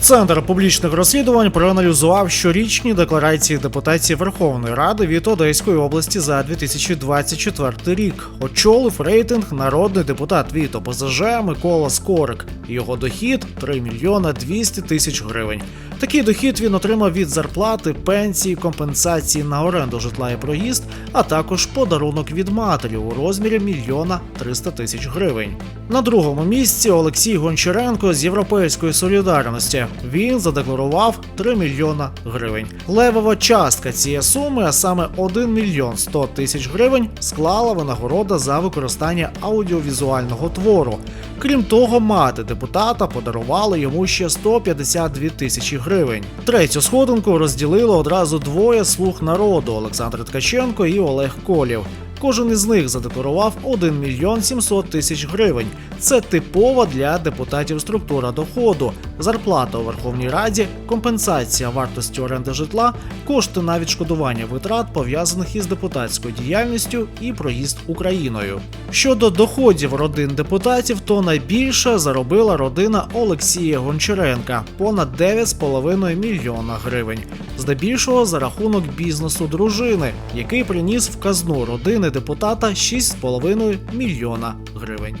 Центр публічних розслідувань проаналізував щорічні декларації депутатів Верховної Ради від Одеської області за 2024 рік. Очолив рейтинг народний депутат від ОПЗЖ Микола Скорик. Його дохід 3 мільйона 200 тисяч гривень. Такий дохід він отримав від зарплати, пенсії, компенсації на оренду житла і проїзд, а також подарунок від матері у розмірі мільйона 300 тисяч гривень. На другому місці Олексій Гончаренко з Європейської солідарності. Він задекларував 3 мільйона гривень. Левова частка цієї суми, а саме 1 мільйон 100 тисяч гривень, склала винагорода за використання аудіовізуального твору. Крім того, мати депутата подарувала йому ще 152 тисячі гривень. Третю сходинку розділили одразу двоє слуг народу Олександр Ткаченко і Олег Колів. Кожен із них задекларував 1 мільйон 700 тисяч гривень. Це типова для депутатів структура доходу, зарплата у Верховній Раді, компенсація вартості оренди житла, кошти на відшкодування витрат пов'язаних із депутатською діяльністю і проїзд Україною. Щодо доходів родин депутатів, то найбільше заробила родина Олексія Гончаренка понад 9,5 мільйона гривень. Здебільшого за рахунок бізнесу дружини, який приніс в казну родини депутата 6,5 мільйона гривень.